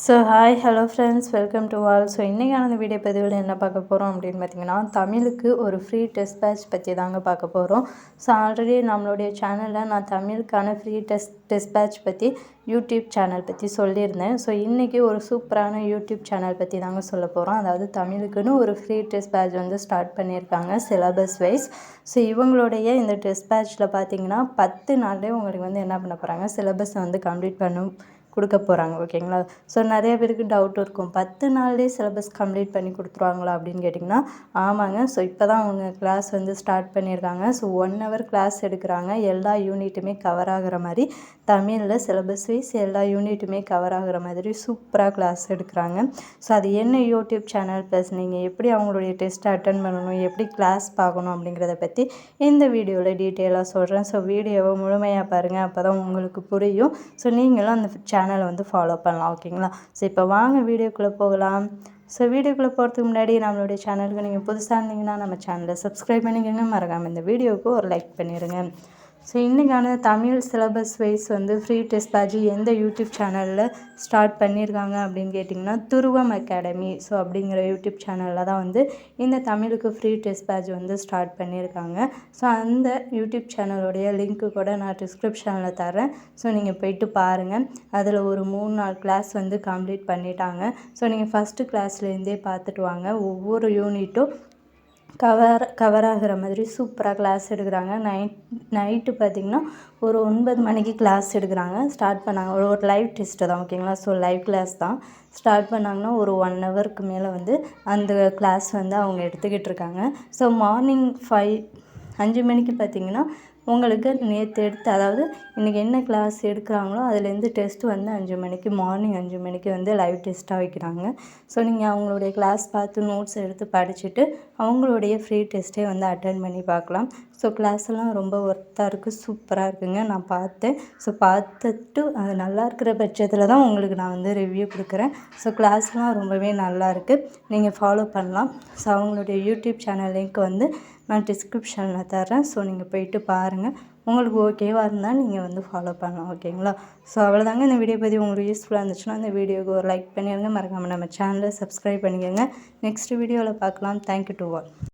So hi hello friends welcome to all so இன்றைக்கான அந்த video பதிவில் என்ன பார்க்க போகிறோம் அப்படின்னு பார்த்தீங்கன்னா தமிழுக்கு ஒரு ஃப்ரீ டெஸ்ட் பேட்ச் பற்றி தாங்க பார்க்க போகிறோம் ஸோ ஆல்ரெடி நம்மளுடைய சேனலில் நான் தமிழுக்கான ஃப்ரீ டெஸ்ட் டெஸ்ட் பேட்ச் பற்றி யூடியூப் சேனல் பற்றி சொல்லியிருந்தேன். ஸோ இன்றைக்கி ஒரு சூப்பரான யூடியூப் சேனல் பற்றி தாங்க சொல்ல போகிறோம் அதாவது தமிழுக்குன்னு ஒரு ஃப்ரீ டெஸ்ட் பேட்ச் வந்து ஸ்டார்ட் பண்ணியிருக்காங்க சிலபஸ் வைஸ் ஸோ இவங்களுடைய இந்த டெஸ்ட் பேட்ச்சில் பார்த்தீங்கன்னா பத்து நாள்லேயே உங்களுக்கு வந்து என்ன பண்ண போகிறாங்க சிலபஸை வந்து கம்ப்ளீட் பண்ணும் கொடுக்க போகிறாங்க ஓகேங்களா? ஸோ நிறைய பேருக்கு டவுட் இருக்கும். பத்து நாள்லேயே சிலபஸ் கம்ப்ளீட் பண்ணி கொடுத்துருவாங்களா அப்படின்னு கேட்டிங்கன்னா ஆமாங்க. ஸோ இப்போ தான் அவங்க கிளாஸ் வந்து ஸ்டார்ட் பண்ணியிருக்காங்க. ஸோ ஒன் ஹவர் கிளாஸ் எடுக்கிறாங்க. எல்லா யூனிட்டுமே கவர் ஆகிற மாதிரி தமிழில் சிலபஸ் வைஸ் எல்லா யூனிட்டுமே கவர் ஆகிற மாதிரி சூப்பராக கிளாஸ் எடுக்கிறாங்க. ஸோ அது என்ன யூடியூப் சேனல் ப்ளஸ் நீங்கள் எப்படி அவங்களுடைய டெஸ்ட்டை அட்டன் பண்ணணும் எப்படி கிளாஸ் பார்க்கணும் அப்படிங்கிறத பற்றி இந்த வீடியோவில் டீட்டெயிலாக சொல்கிறேன் ஸோ வீடியோவை முழுமையாக பாருங்கள் அப்போ தான் உங்களுக்கு புரியும். ஸோ நீங்களும் அந்த சேனலை வந்து ஃபாலோ பண்ணலாம் ஓகேங்களா ஸோ இப்போ வாங்க வீடியோக்குள்ளே போகலாம். ஸோ வீடியோக்குள்ளே போகிறதுக்கு முன்னாடி நம்மளுடைய சேனலுக்கு நீங்கள் புதுசாக இருந்தீங்கன்னா நம்ம சேனலை சப்ஸ்கிரைப் பண்ணிக்கோங்க. மறக்காமல் இந்த வீடியோவுக்கு ஒரு லைக் பண்ணிடுங்க. ஸோ இன்றைக்கான தமிழ் சிலபஸ் வைஸ் வந்து ஃப்ரீ டெஸ்ட் பேட்ச் எந்த யூடியூப் சேனலில் ஸ்டார்ட் பண்ணியிருக்காங்க அப்படின்னு கேட்டிங்கன்னா துருவம் அகாடமி ஸோ அப்படிங்கிற யூடியூப் சேனலில் தான் வந்து இந்த தமிழுக்கு ஃப்ரீ டெஸ்ட் பேட்ச் வந்து ஸ்டார்ட் பண்ணியிருக்காங்க ஸோ அந்த யூடியூப் சேனலுடைய லிங்க்கு கூட நான் டிஸ்கிரிப்ஷனில் தரேன் ஸோ நீங்கள் போயிட்டு பாருங்கள் அதில் ஒரு மூணு நாலு கிளாஸ் வந்து கம்ப்ளீட் பண்ணிட்டாங்க. ஸோ நீங்கள் ஃபஸ்ட்டு கிளாஸ்லேருந்தே பார்த்துட்டு வாங்க. ஒவ்வொரு யூனிட்டும் கவர் கவர் ஆகிற மாதிரி சூப்பராக கிளாஸ் எடுக்கிறாங்க. நைட் நைட்டு பார்த்திங்கன்னா ஒரு ஒன்பது மணிக்கு கிளாஸ் எடுக்கிறாங்க. ஸ்டார்ட் பண்ணாங்க. ஒரு ஒரு லைவ் டெஸ்ட்டு தான் ஓகேங்களா ஸோ லைவ் கிளாஸ் தான். ஸ்டார்ட் பண்ணாங்கன்னா ஒரு ஒன் ஹவருக்கு மேலே வந்து அந்த கிளாஸ் வந்து அவங்க எடுத்துக்கிட்டு இருக்காங்க. ஸோ மார்னிங் ஃபைவ் அஞ்சு மணிக்கு பார்த்திங்கன்னா உங்களுக்கு நேற்று எடுத்து அதாவது இன்றைக்கி என்ன கிளாஸ் எடுக்கிறாங்களோ அதுலேருந்து டெஸ்ட் வந்து அஞ்சு மணிக்கு மார்னிங் அஞ்சு மணிக்கு வந்து லைவ் டெஸ்ட்டாக வைக்கிறாங்க. ஸோ நீங்கள் அவங்களுடைய கிளாஸ் பார்த்து நோட்ஸ் எடுத்து படிச்சுட்டு அவங்களுடைய ஃப்ரீ டெஸ்ட்டே வந்து அட்டன் பண்ணி பார்க்கலாம். ஸோ கிளாஸ் ரொம்ப ஒர்த்தாக இருக்குது சூப்பராக இருக்குங்க. நான் பார்த்தேன். ஸோ பார்த்துட்டு அது நல்லா இருக்கிற பட்சத்தில் தான் உங்களுக்கு நான் வந்து ரிவ்யூ கொடுக்குறேன். ஸோ கிளாஸ்லாம் ரொம்பவே நல்லா இருக்குது நீங்கள் ஃபாலோ பண்ணலாம். ஸோ அவங்களுடைய யூடியூப் சேனல் லிங்க் வந்து நான் டிஸ்கிரிப்ஷனில் தரேன் ஸோ நீங்கள் போயிட்டு பாருங்கள் உங்களுக்கு ஓகேவாக இருந்தால் நீங்கள் வந்து ஃபாலோ பண்ணலாம் ஓகேங்களா ஸோ அவ்வளோதாங்க இந்த வீடியோ பற்றி உங்களுக்கு யூஸ்ஃபுல்லாக இருந்துச்சுன்னா இந்த வீடியோக்கு ஒரு லைக் பண்ணிடுங்க. மறக்காமல் நம்ம சேனலை சப்ஸ்கிரைப் பண்ணிக்கோங்க. நெக்ஸ்ட் வீடியோவில் பார்க்கலாம். Thank you to all